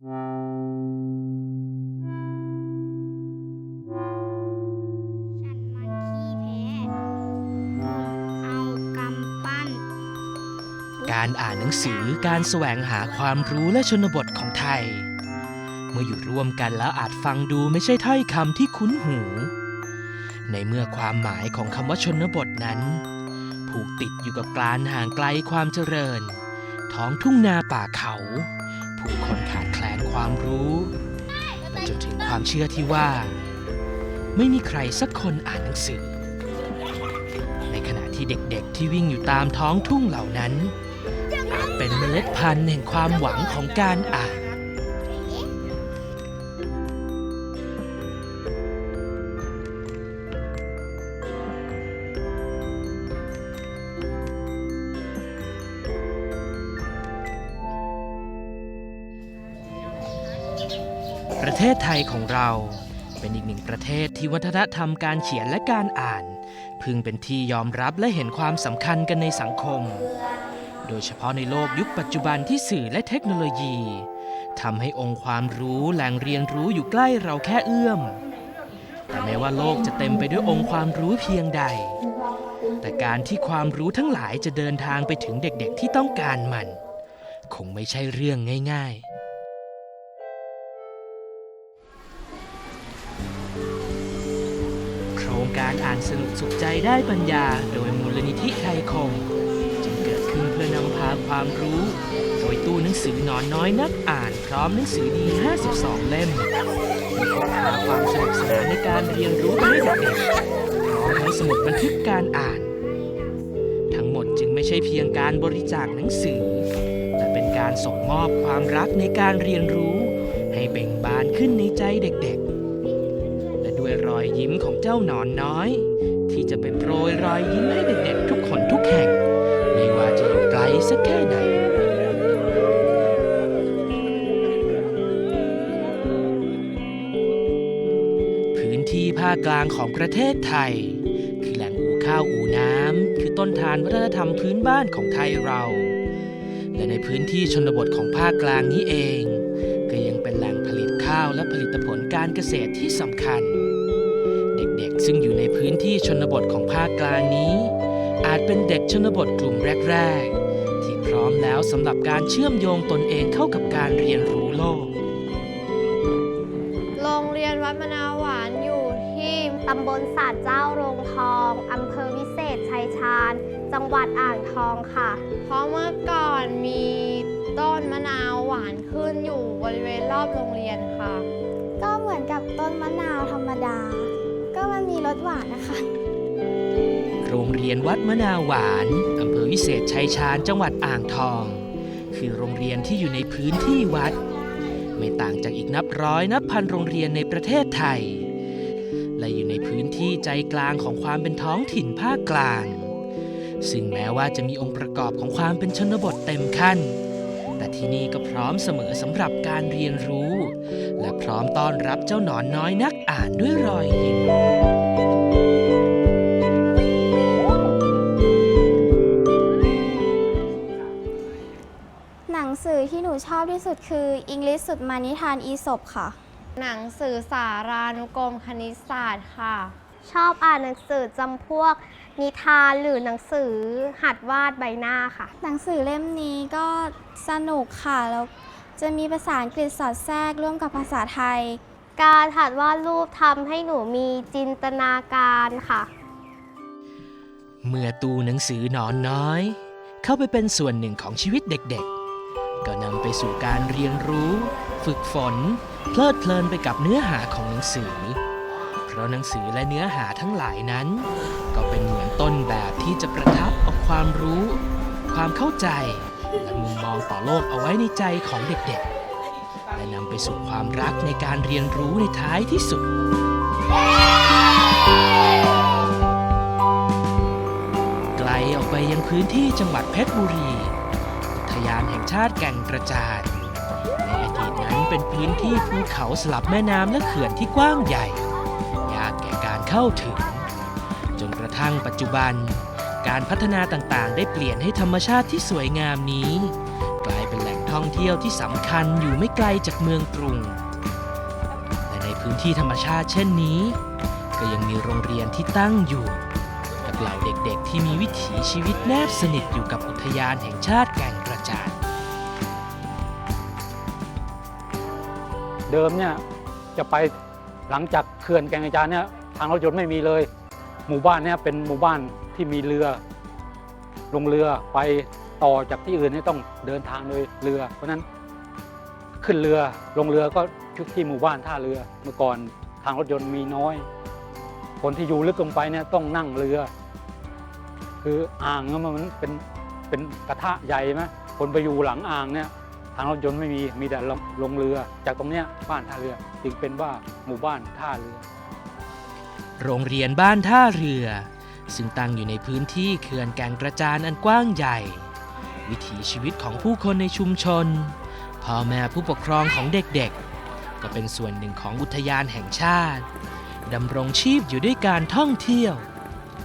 ฉันมันขี้แพ้ เอากำปั้น การอ่านหนังสือการแสวงหาความรู้และชนบทของไทย เมื่ออยู่ร่วมกันแล้วอาจฟังดูไม่ใช่ถ้อยคำที่คุ้นหู ในเมื่อความหมายของคำว่าชนบทนั้น ผูกติดอยู่กับการห่างไกลความเจริญ ท้องทุ่งนาป่าเขา ความรู้ไปจนถึงความเชื่อที่ว่า ไม่มีใครสักคนอ่านหนังสือ ในขณะที่เด็กๆที่วิ่งอยู่ตามท้องทุ่งเหล่านั้นอาจเป็นเมล็ดพันธุ์แห่งความหวังของการอ่าน เทศไทยของเราเป็นอีกหนึ่งประเทศที่วัฒนธรรมการเขียนและการอ่าน พึงเป็นที่ยอมรับและเห็นความสำคัญกันในสังคม โดยเฉพาะในโลกยุคปัจจุบันที่สื่อและเทคโนโลยีทำให้องค์ความรู้แหล่งเรียนรู้อยู่ใกล้เราแค่เอื้อม แต่แม้ว่าโลกจะเต็มไปด้วยองค์ความรู้เพียงใด แต่การที่ความรู้ทั้งหลายจะเดินทางไปถึงเด็กๆที่ต้องการมัน คงไม่ใช่เรื่องง่าย ๆ การอ่านสนุกสุขใจได้ปัญญา โดยมูลนิธิไทยคม จึงเกิดขึ้นเพื่อนำพาความรู้ โดยตู้หนังสือหนอนน้อยนักอ่านพร้อมหนังสือดี 52 เล่มที่พาความสนุกสนานในการเรียนรู้ไปให้เด็กๆพร้อมทั้งสมุดบันทึกการอ่าน ทั้งหมดจึงไม่ใช่เพียงการบริจาคหนังสือ แต่เป็นการส่งมอบความรักในการเรียนรู้ ให้เบ่งบานขึ้นในใจเด็กๆ อยยิ้มของเจ้าหนอนน้อย ที่จะไปโปรยรอยยิ้มให้เด็กๆทุกคนทุกแห่ง ไม่ว่าจะอยู่ไกลสักแค่ไหนพื้นที่ภาคกลางของประเทศไทย คือแหล่งอู่ข้าวอู่น้ำคือต้นทานวัฒนธรรมพื้นบ้านของไทยเรา และในพื้นที่ชนบทของภาคกลางนี้เอง ก็ยังเป็นแหล่งผลิตข้าวและผลิตผลการเกษตรที่สำคัญ ที่ชนบทของภาคกลางนี้ อาจเป็นเด็กชนบทกลุ่มแรก ๆ ที่พร้อมแล้วสำหรับการเชื่อมโยงตนเองเข้ากับการเรียนรู้โลก โรงเรียนวัดมะนาวหวานอยู่ที่ตำบลศาสตร์เจ้าโรงทองอำเภอวิเศษชัยชาญ จังหวัดอ่างทองค่ะ เพราะเมื่อก่อนมีต้นมะนาวหวานขึ้นอยู่บริเวณรอบโรงเรียนค่ะ ก็เหมือนกับต้นมะนาวธรรมดาก็ มีรสหวานนะคะ โรงเรียนวัดมะนาวหวานอำเภอวิเศษชัยชาญจังหวัดอ่างทอง คือโรงเรียนที่อยู่ในพื้นที่วัด ไม่ต่างจากอีกนับร้อยนับพันโรงเรียนในประเทศไทย และอยู่ในพื้นที่ใจกลางของความเป็นท้องถิ่นภาคกลาง ซึ่งแม้ว่าจะมีองค์ประกอบของความเป็นชนบทเต็มขั้น แต่ที่นี่ก็พร้อมเสมอสำหรับการเรียนรู้ และพร้อมต้อนรับเจ้าหนอนน้อยนักอ่านด้วยรอยยิ้มหนังสือที่หนูชอบที่สุดคืออังกฤษสุดมานิทานอีสบค่ะ หนังสือสารานุกรมคณิตศาสตร์ค่ะ ชอบอ่านหนังสือจำพวก นิทานหรือหนังสือหัดวาดใบหน้าค่ะ หนังสือเล่มนี้ก็สนุกค่ะแล้วจะมีภาษาอังกฤษสอดแทรกร่วมกับภาษาไทย การหัดวาดรูปทำให้หนูมีจินตนาการค่ะ เมื่อตู้หนังสือหนอนน้อย เข้าไปเป็นส่วนหนึ่งของชีวิตเด็กๆ ก็นำไปสู่การเรียนรู้ ฝึกฝน เพลิดเพลินไปกับเนื้อหาของหนังสือ เพราะหนังสือและเนื้อหาทั้งหลายนั้น ก็เป็นเหมือนต้นแบบที่จะประทับเอาความรู้ ความเข้าใจ และมุมมองต่อโลกเอาไว้ในใจของเด็กๆ และนำไปสู่ความรักในการเรียนรู้ในท้ายที่สุด ไกลออกไปยังพื้นที่จังหวัดเพชรบุรีอุทยานแห่งชาติแก่งกระจานในอดีตนั้นเป็นพื้นที่ภูเขาสลับแม่น้ำและเขื่อนที่กว้างใหญ่ เข้าถึง จนกระทั่งปัจจุบัน การพัฒนาต่างๆ ได้เปลี่ยนให้ธรรมชาติที่สวยงามนี้ กลายเป็นแหล่งท่องเที่ยวที่สำคัญอยู่ไม่ไกลจากเมืองกรุงแต่ในพื้นที่ธรรมชาติเช่นนี้ ก็ยังมีโรงเรียนที่ตั้งอยู่กับเหล่าเด็กๆ ที่มีวิถีชีวิตแนบสนิทอยู่กับอุทยานแห่งชาติแก่งกระจานเดิมเนี่ยจะไปหลังจากเขื่อนแก่งกระจานเนี่ยางรถยนต์ไม่มีเลย หมู่บ้านนี่ยเป็นหมู่บ้านที่มีเรือ ลงเรือไปต่อจากที่อื่นนี่ต้องเดินทางโดยเรือ เพราะนั้นขึ้นเรือลงเรือก็ที่หมู่บ้านท่าเรือเมื่อก่อนทางรถยนต์มีน้อย คนที่อยู่ลึกลงไปเนี่ยต้องนั่งเรือ คืออ่างนี่มันเป็นเป็นกระทะใหญ่ไหมคนไปอยู่หลังอ่างเนี่ยทางรถยนต์ไม่มีมีแต่ลงลงเรือ จากตรงเนี้ยบ้านท่าเรือจึงเป็นว่าหมู่บ้านท่าเรือ โรงเรียนบ้านท่าเรือ ซึ่งตั้งอยู่ในพื้นที่เขื่อนแก่งกระจานอันกว้างใหญ่ วิถีชีวิตของผู้คนในชุมชน พ่อแม่ผู้ปกครองของเด็กๆ ก็เป็นส่วนหนึ่งของอุทยานแห่งชาติดำรงชีพอยู่ด้วยการท่องเที่ยว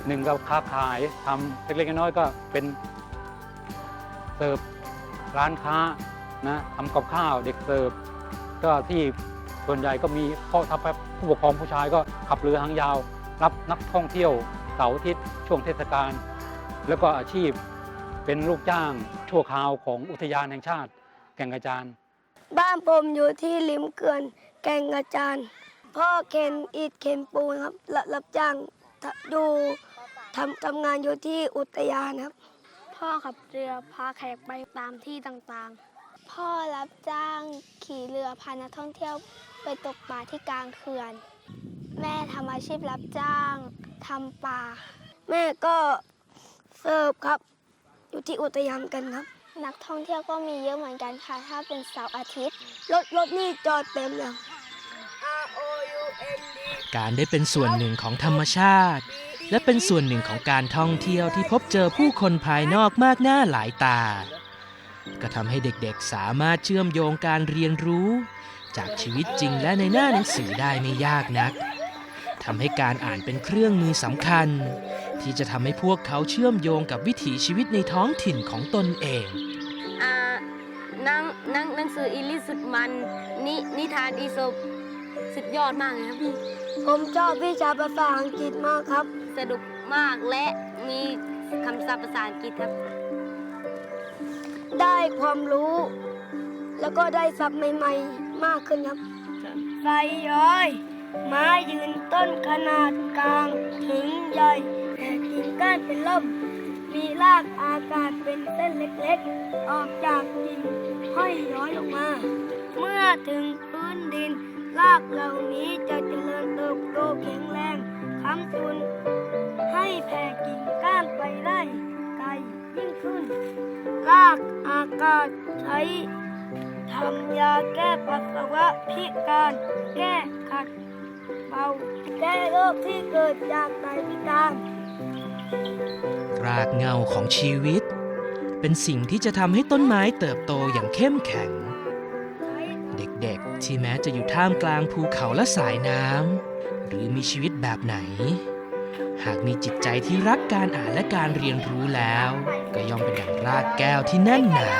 หนึ่งก็ค้าขายทำเล็กๆน้อยๆก็เป็นเสิร์ฟร้านค้านะทำกับข้าวเด็กเสิร์ฟก็ที่ ส่วนใหญ่ก็มีพ่อทัพผู้ปกครองผู้ชายก็ขับเรือหางยาว รับนักท่องเที่ยวเสาร์อาทิตย์ช่วงเทศกาลแล้วก็อาชีพเป็นลูกจ้างชั่วคราวของอุทยานแห่งชาติ แก่งกระจานบ้านผมอยู่ที่ริมเขื่อนแก่งกระจานพ่อเคนอิฐเคนปูนครับรับรับจ้างทะดูทำทำงานอยู่ที่อุทยานครับ พ่อขับเรือพาแขกไปตามที่ต่างๆ พ่อรับจ้างขี่เรือพานักท่องเที่ยว ไปตกปลาที่กลางเขื่อน แม่ทำอาชีพรับจ้างทำปลา แม่ก็เสิร์ฟครับ อยู่ที่อุทยานกันครับ นักท่องเที่ยวก็มีเยอะเหมือนกันค่ะ ถ้าเป็นเสาร์อาทิตย์ รถรถนี่จอดเต็มเลย การได้เป็นส่วนหนึ่งของธรรมชาติ และเป็นส่วนหนึ่งของการท่องเที่ยวที่พบเจอผู้คนภายนอกมากหน้าหลายตา ก็ทำให้เด็กๆสามารถเชื่อมโยงการเรียนรู้ จากชีวิตจริงและในหน้าหนังสือได้ไม่ยากนักทำให้การอ่านเป็นเครื่องมือสำคัญ ที่จะทำให้พวกเขาเชื่อมโยงกับวิถีชีวิตในท้องถิ่นของตนเองอ่าหนังหนังหนังสืออีลิสสุดมันนินิทานอีสปสุดยอดมากเลยครับพี่ ผมชอบวิชาภาษาอังกฤษมากครับ สนุกมากและมีคำศัพท์ภาษาอังกฤษครับ ได้ความรู้ แล้วก็ได้ศัพท์ใหม่ ๆ มากขึ้นครับใส่ย้อย ไม้ยืนต้นขนาดกลางถึงใหญ่แต่กิ่งก้านเป็นล่ม มีรากอากาศเป็นเส้นเล็กๆ ออกจากกิ่งห้อยย้อยลงมา เมื่อถึงพื้นดิน รากเหล่านี้จะเจริญเติบโตแข็งแรงค้ำจุน ให้แผ่กิ่งก้านไปได้ไกลยิ่งขึ้น รากอากาศใช้ ทำยาแก้ปัสสาวะพิการ แก้ขัดเบาแก้โรคที่เกิดจากไตพิการ รากเหงาของชีวิต เป็นสิ่งที่จะทำให้ต้นไม้เติบโตอย่างเข้มแข็ง เด็กๆที่แม้จะอยู่ท่ามกลางภูเขาและสายน้ำหรือมีชีวิตแบบไหน หากมีจิตใจที่รักการอ่านและการเรียนรู้แล้ว ก็ย่อมเป็นดังรากแก้วที่แน่นหนา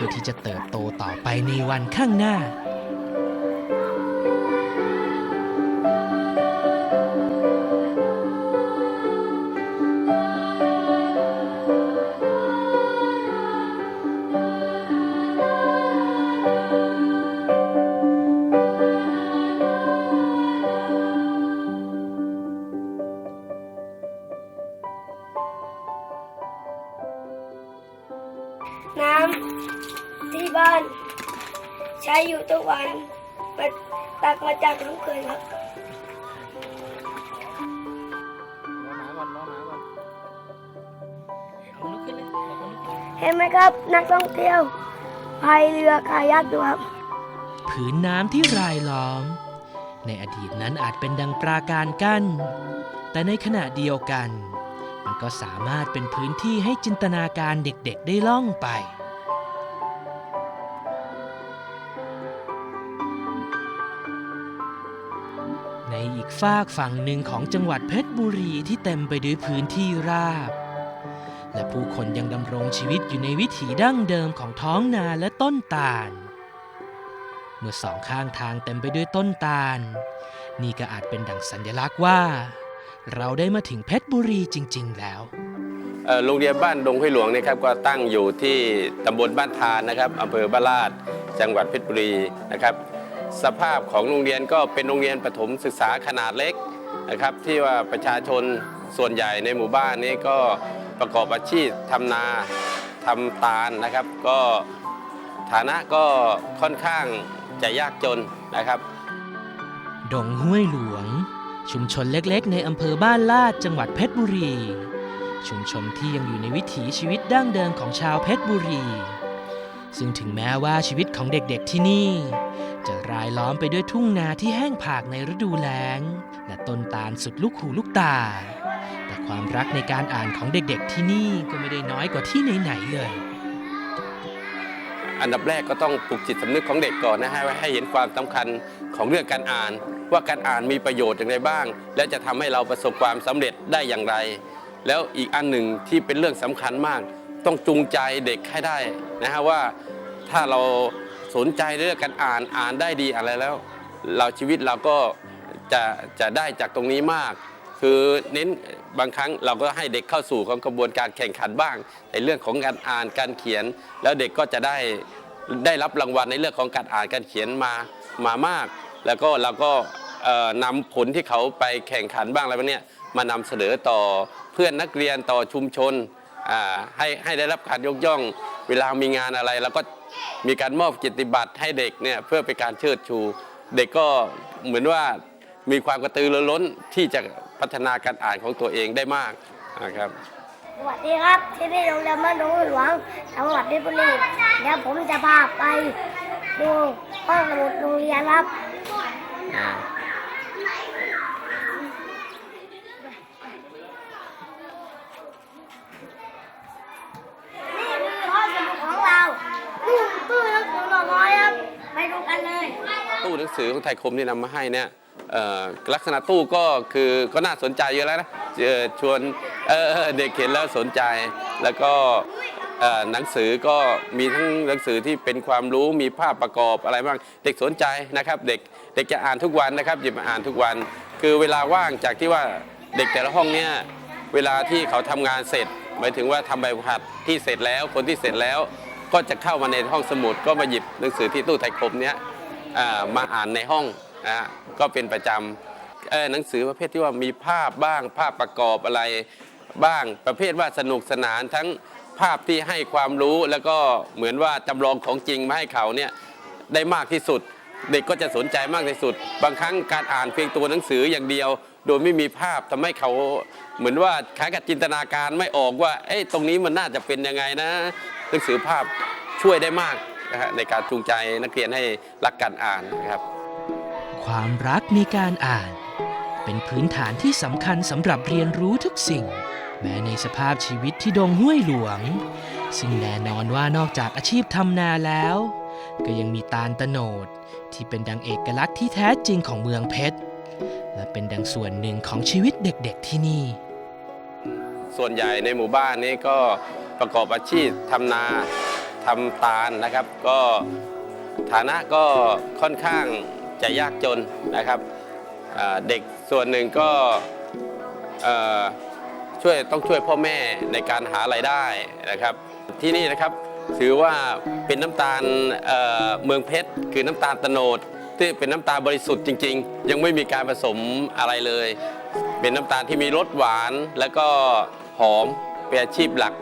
พื่อที่จะเติบโตต่อไปในวันข้างหน้า ช้อยู่ทุกวันมาตักมาจากน้ำเขื่อนครับเห็นไหมครับนักท่องเที่ยวพายเรือคายักอยู่ครับผืนน้ำที่รายล้อม ในอดีตนั้นอาจเป็นดังปราการกั้น แต่ในขณะเดียวกัน มันก็สามารถเป็นพื้นที่ให้จินตนาการเด็กๆได้ล่องไป ฝากฝั่งหนึ่งของจังหวัดเพชรบุรีที่เต็มไปด้วยพื้นที่ราบ และผู้คนยังดำรงชีวิตอยู่ในวิถีดั้งเดิมของท้องนาและต้นตาล เมื่อสองข้างทางเต็มไปด้วยต้นตาล นี่ก็อาจเป็นดั่งสัญลักษณ์ว่า เราได้มาถึงเพชรบุรีจริง ๆ แล้วโรงเรียนบ้านดงห้วยหลวงนะครับก็ตั้งอยู่ที่ตำบลบ้านทานนะครับอำเภอบ้านลาด จังหวัดเพชรบุรีนะครับ สภาพของโรงเรียนก็เป็นโรงเรียนประถมศึกษาขนาดเล็กนะครับ ที่ว่าประชาชนส่วนใหญ่ในหมู่บ้านนี้ก็ประกอบอาชีพทำนาทำตาลนะครับ ก็ฐานะก็ค่อนข้างจะยากจนนะครับ ดงห้วยหลวง ชุมชนเล็กๆ ในอำเภอบ้านลาดจังหวัดเพชรบุรี ชุมชนที่ยังอยู่ในวิถีชีวิตดั้งเดิมของชาวเพชรบุรี ซึ่งถึงแม้ว่าชีวิตของเด็กๆที่นี่ จะรายล้อมไปด้วยทุ่งนาที่แห้งผากในฤดูแล้ง และต้นตาลสุดลูกหูลูกตา แต่ความรักในการอ่านของเด็กๆที่นี่ก็ไม่ได้น้อยกว่าที่ไหนๆเลย อันดับแรกก็ต้องปลุกจิตสำนึกของเด็กก่อนนะฮะให้เห็นความสำคัญของเรื่องการอ่าน ว่าการอ่านมีประโยชน์อย่างไรบ้าง และจะทำให้เราประสบความสำเร็จได้อย่างไร แล้วอีกอันหนึ่งที่เป็นเรื่องสำคัญมาก ต้องจูงใจเด็กให้ได้นะฮะว่าถ้าเรา สนใจเรื่องการอ่านอ่านได้ดีอะไรแล้ว เราชีวิตเราก็จะจะได้จากตรงนี้มาก คือเน้นบางครั้งเราก็ให้เด็กเข้าสู่ของกระบวนการแข่งขันบ้าง ในเรื่องของการอ่านการเขียน แล้วเด็กก็จะได้ได้รับรางวัลในเรื่องของการอ่านการเขียนมามามาก แล้วก็เราก็เอ่อนำผลที่เขาไปแข่งขันบ้างอะไรพวกนี้มานำเสนอต่อเพื่อนนักเรียนต่อชุมชนอ่าให้ให้ได้รับการยกย่อง เวลามีงานอะไรเราก็ มีการมอบกิตติบัตรให้เด็กเนี่ยเพื่อเป็นการเชิดชู เด็กก็เหมือนว่ามีความกระตือรือร้นที่จะพัฒนาการอ่านของตัวเองได้มากนะครับสวัสดีครับที่นี่โรงเรียนบ้านดงห้วยหลวงจังหวัดเพชรบุรีเดี๋ยวผมจะพาไปดูห้องสมุดโรงเรียนครับ นี่คือห้องสมุดของเราตู้ตู้หนั งอหน่อน้อยครับไปดูกันเลย ตู้หนังสือของไทยคมที่นำมาให้เนี่ยเอ่อลักษณะตู้ก็คือก็น่าสนใจเยอะแล้วนะเอ่อชวนเอ่อเด็กเห็นแล้วสนใจ แล้วก็เอ่อหนังสือก็มีทั้งหนังสือที่เป็นความรู้มีภาพประกอบอะไรบ้างเด็กสนใจนะครับ เด็กเด็กจะอ่านทุกวันนะครับหยิบมาอ่านทุกวัน คือเวลาว่างจากที่ว่าเด็กแต่ละห้องเนี่ยเวลาที่เขาทำงานเสร็จ หมายถึงว่าทำใบพัดที่เสร็จแล้วคนที่เสร็จแล้ว ก็จะเข้ามาในห้องสมุดก็มาหยิบหนังสือที่ตู้ไทยคมเนี้ยมาอ่านในห้องนะก็เป็นประจำหนังสือประเภทที่ว่ามีภาพบ้างภาพประกอบอะไรบ้างประเภทว่าสนุกสนานทั้งภาพที่ให้ความรู้แล้วก็เหมือนว่าจำลองของจริงมาให้เขาเนี่ยได้มากที่สุด เด็กก็จะสนใจมากที่สุด บางครั้งการอ่านเพียงตัวหนังสืออย่างเดียว โดยไม่มีภาพทำให้เขาเหมือนว่าคล้ายกับจินตนาการไม่ออกว่าเอ้ยตรงนี้มันน่าจะเป็นยังไงนะ หนังสือภาพช่วยได้มากนะฮะในการจูงใจนักเรียนให้รักการอ่านนะครับ ความรักในการอ่าน เป็นพื้นฐานที่สำคัญสำหรับเรียนรู้ทุกสิ่ง แม้ในสภาพชีวิตที่ดงห้วยหลวง ซึ่งแน่นอนว่านอกจากอาชีพทำนาแล้ว ก็ยังมีตาลตะโนดที่เป็นดังเอกลักษณ์ที่แท้จริงของเมืองเพชรและเป็นดังส่วนหนึ่งของชีวิตเด็กๆที่นี่ ส่วนใหญ่ในหมู่บ้านนี้ก็ ประกอบอาชีพทำนาทำตาลนะครับ ก็ฐานะก็ค่อนข้างจะยากจนนะครับเด็กส่วนหนึ่งก็ช่วยต้องช่วยพ่อแม่ในการหารายได้นะครับ ที่นี่นะครับถือว่าเป็นน้ำตาลเเมืองเพชร คือน้ำตาลตโนดที่เป็นน้ำตาลบริสุทธิ์จริง ๆ ยังไม่มีการผสมอะไรเลย เป็นน้ำตาลที่มีรสหวานแล้วก็หอมเป็นอาชีพหลัก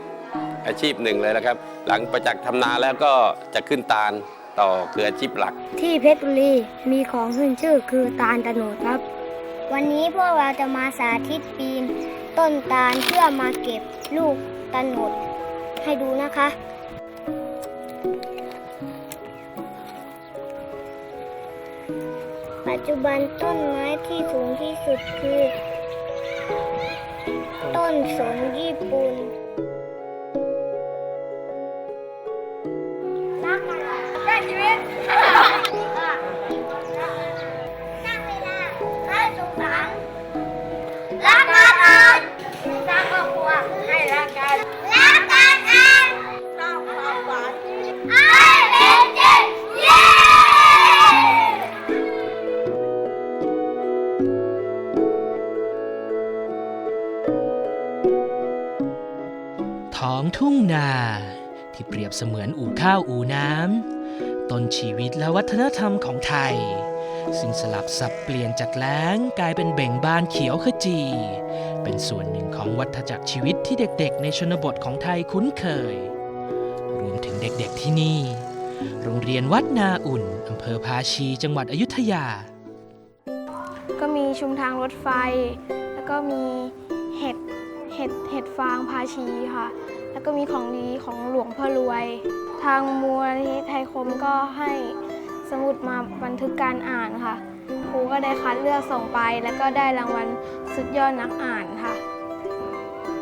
อาชีพหนึ่งเลยนะครับ หลังประจักษ์ทำนาแล้วก็จะขึ้นตาลต่อคืออาชีพหลัก ที่เพชรบุรีมีของขึ้นชื่อคือตาลตะโนดครับ วันนี้พวกเราจะมาสาธิตปีน ต้นตาลเพื่อมาเก็บลูกตะโนดให้ดูนะคะปัจจุบันต้นไม้ที่สูงที่สุดคือ ต้นสนญี่ปุ่น ของทุ่งนา ที่เปรียบเสมือนอู่ข้าวอู่น้ำต้นชีวิตและวัฒนธรรมของไทย ซึ่งสลับสับเปลี่ยนจากแล้งกลายเป็นเบ่งบานเขียวขจี เป็นส่วนหนึ่งของวัฏจักรชีวิตที่เด็กๆ ในชนบทของไทยคุ้นเคย รวมถึงเด็กๆที่นี่ โรงเรียนวัดนาอุ่นอำเภอภาชีจังหวัดอยุธยา ก็มีชุมทางรถไฟ แล้วก็มีเห็ดเห็ดเห็ดฟางพาชีค่ะ แล้วก็มีของดีของหลวงพ่อรวย ทางมูลนิธิไทยคมก็ให้สมุดมาบันทึกการอ่านค่ะ ครูก็ได้คัดเลือกส่งไป แล้วก็ได้รางวัลสุดยอดนักอ่านค่ะ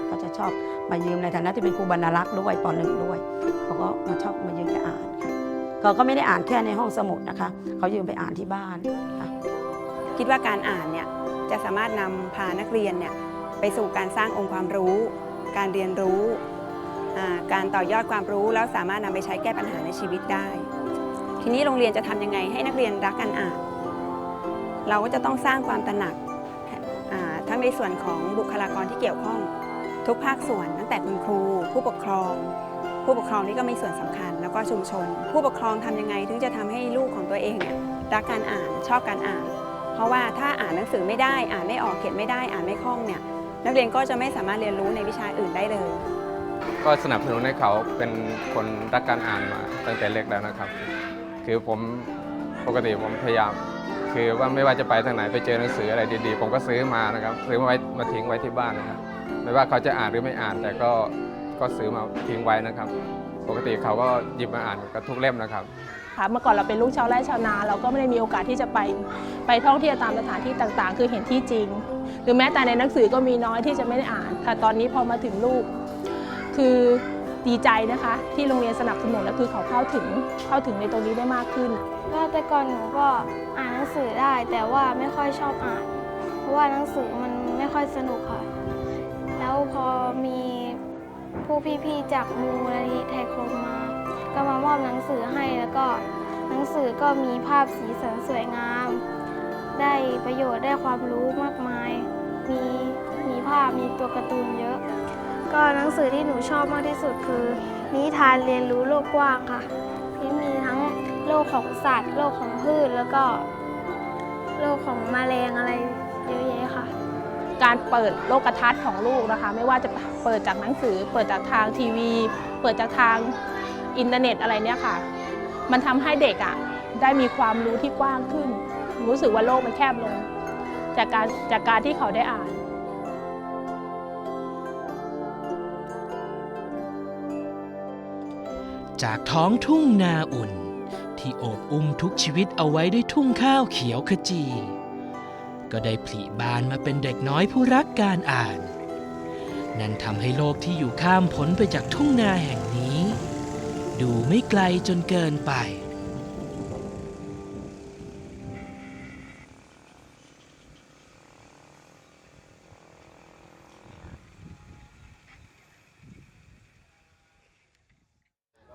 เขาจะชอบมายืมในฐานะที่เป็นครูบรรณารักษ์ด้วยปหนึ่งด้วย เขาก็มาชอบมายืมไปอ่านค่ะเขาก็ไม่ได้อ่านแค่ในห้องสมุดนะคะ เขายืมไปอ่านที่บ้านค่ะคิดว่าการอ่านเนี่ยจะสามารถนำพานักเรียนเนี่ยไปสู่การสร้างองค์ความรู้ การเรียนรู้อ่า การต่อยอดความรู้แล้วสามารถนำไปใช้แก้ปัญหาในชีวิตได้ ทีนี้โรงเรียนจะทำยังไงให้นักเรียนรักการอ่าน เราก็จะต้องสร้างความตระหนักทั้งในส่วนของบุคลากรที่เกี่ยวข้อง ทุกภาคส่วนตั้งแต่คุณครู ผู้ปกครอง ผู้ปกครองนี่ก็มีส่วนสำคัญ แล้วก็ชุมชน ผู้ปกครองทำยังไง ถึงจะทำให้ลูกของตัวเองเนี่ยรักการอ่านชอบการอ่าน เพราะว่าถ้าอ่านหนังสือไม่ได้อ่านไม่ออกเขียนไม่ได้อ่านไม่คล่องเนี่ยนักเรียนก็จะไม่สามารถเรียนรู้ในวิชาอื่นได้เลย ก็สนับสนุนให้เขาเป็นคนรักการอ่านมาตั้งแต่เล็กแล้วนะครับ คือผมปกติผมพยายาม คือว่าไม่ว่าจะไปทางไหนไปเจอหนังสืออะไรดีๆ ผมก็ซื้อมานะครับซื้อมาไว้มาทิ้งไว้ที่บ้านนะครับไม่ว่าเขาจะอ่านหรือไม่อ่าน แต่ก็ก็ซื้อมาทิ้งไว้นะครับ ปกติเขาก็หยิบมาอ่านกันทุกเล่มนะครับค่ะเมื่อก่อนเราเป็นลูกชาวไร่ชาวนาเราก็ไม่ได้มีโอกาสที่จะไปไปท่องเที่ยวตามสถานที่ต่างๆ คือเห็นที่จริง หรือแม้แต่ในหนังสือก็มีน้อยที่จะไม่ได้อ่านค่ะตอนนี้พอมาถึงลูก คือดีใจนะคะ ที่โรงเรียนสนับสนุนและคือเขาเข้าถึงเข้าถึงในตรงนี้ได้มากขึ้น ก็แต่ก่อนหนูก็อ่านหนังสือได้ แต่ว่าไม่ค่อยชอบอ่าน เพราะว่าหนังสือมันไม่ค่อยสนุกค่ะ แล้วพอมีผู้พี่ๆจากมูลนิธิไทยคมมา ก็มามอบหนังสือให้แล้วก็หนังสือก็มีภาพสีสันสวยงาม ได้ประโยชน์ได้ความรู้มากมาย มีมีภาพมีตัวการ์ตูนเยอะ ก็หนังสือที่หนูชอบมากที่สุดคือ นิทานเรียนรู้โลกกว้างค่ะที่มีทั้งโลกของสัตว์ โลกของพืชแล้วก็โลกของแมลงอะไรเยอะแยะค่ะ การเปิดโลกทัศน์ของลูกนะคะ ไม่ว่าจะเปิดจากหนังสือ เปิดจากทางทีวี เปิดจากทางอินเทอร์เน็ตอะไรเนี่ยค่ะ มันทำให้เด็กอะได้มีความรู้ที่กว้างขึ้น รู้สึกว่าโลกมันแคบลง จากการจากการที่เขาได้อ่าน จากท้องทุ่งนาอุ่น ที่โอบอุ้มทุกชีวิตเอาไว้ด้วยทุ่งข้าวเขียวขจี ก็ได้ผลิบานมาเป็นเด็กน้อยผู้รักการอ่าน นั่นทำให้โลกที่อยู่ข้ามพ้นไปจากทุ่งนาแห่งนี้ ดูไม่ไกลจนเกินไป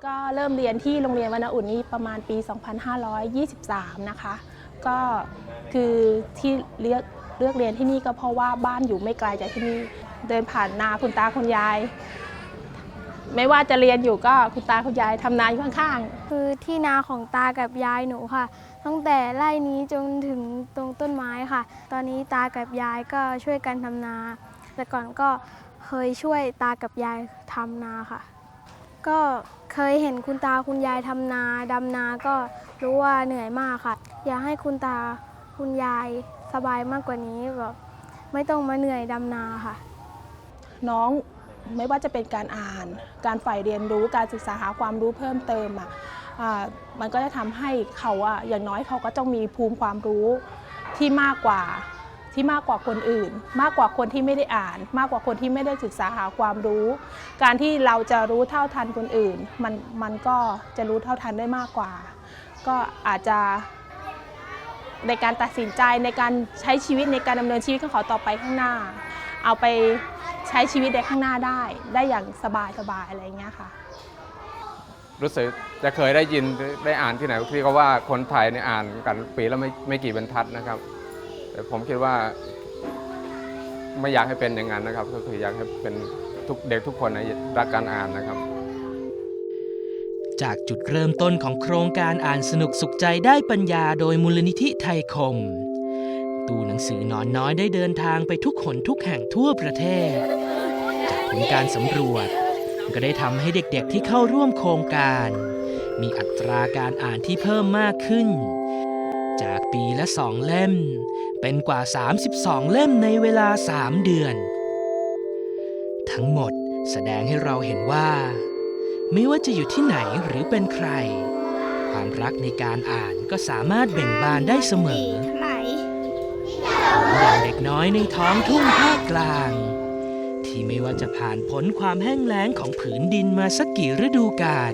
ก็เริ่มเรียนที่โรงเรียนวรรณอุ่นนี่ประมาณปี 2523 นะคะ ก็คือที่เลือกเลือกเรียนที่นี่ก็เพราะว่าบ้านอยู่ไม่ไกลจากที่นี่เดินผ่านนาคุณตาคุณยาย ไม่ว่าจะเรียนอยู่ก็คุณตาคุณยายทำนาอยู่ข้างๆ คือที่นาของตากับยายหนูค่ะ ตั้งแต่ไร่นี้จนถึงตรงต้นไม้ค่ะ ตอนนี้ตากับยายก็ช่วยกันทำนา แต่ก่อนก็เคยช่วยตากับยายทำนาค่ะ ก็เคยเห็นคุณตาคุณยายทำนาดำนาก็รู้ว่าเหนื่อยมากค่ะ อยากให้คุณตาคุณยายสบายมากกว่านี้แบบไม่ต้องมาเหนื่อยดำนาค่ะ น้องไม่ว่าจะเป็นการอ่าน การฝ่ายเรียนรู้การศึกษาหาความรู้เพิ่มเติมอะมันก็จะทำให้เขาอะอย่างน้อยเขาก็ต้องมีภูมิความรู้ที่มากกว่า ที่มากกว่าคนอื่น มากกว่าคนที่ไม่ได้อ่าน มากกว่าคนที่ไม่ได้ศึกษาหาความรู้ การที่เราจะรู้เท่าทันคนอื่น มันมันก็จะรู้เท่าทันได้มากกว่า ก็อาจจะในการตัดสินใจในการใช้ชีวิตในการดำเนินชีวิตของเขาต่อไปข้างหน้า เอาไปใช้ชีวิตในข้างหน้าได้ ได้อย่างสบายสบายอะไรอย่างเงี้ยค่ะ รู้สึกจะเคยได้ยินได้อ่านที่ไหนที่เขาว่าคนไทยเนี่ยอ่านกันปีละไม่ไม่กี่บรรทัดนะครับ แต่ผมคิดว่า ไม่อยากให้เป็นอย่างนั้นนะครับ ก็คืออยากให้เป็นทุกเด็กทุกคนนะรักการอ่านนะครับ จากจุดเริ่มต้นของโครงการอ่านสนุกสุขใจได้ปัญญาโดยมูลนิธิไทยคม ตู้หนังสือหนอนน้อยได้เดินทางไปทุกหนทุกแห่งทั่วประเทศ จากผลการสำรวจ ก็ได้ทำให้เด็กๆที่เข้าร่วมโครงการ มีอัตราการอ่านที่เพิ่มมากขึ้น จากปีละสองเล่ม เป็นกว่า 32 เล่มในเวลา3เดือน ทั้งหมดแสดงให้เราเห็นว่า ไม่ว่าจะอยู่ที่ไหนหรือเป็นใคร ความรักในการอ่านก็สามารถเบ่งบานได้เสมอเหมือย่างเด็กน้อยในท้องทุ่งภาคกลาง ที่ไม่ว่าจะผ่านพ้นความแห้งแล้งของผืนดินมาสักกี่ฤดูกาล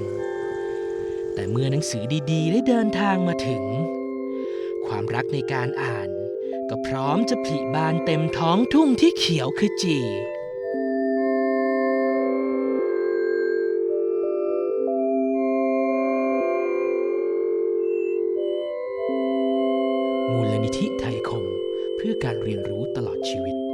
แต่เมื่อหนังสือดีๆ ได้เดินทางมาถึง รักในการอ่าน ก็พร้อมจะผลิบานเต็มท้องทุ่งที่เขียวขจีมูลนิธิไทยคม เพื่อการเรียนรู้ตลอดชีวิต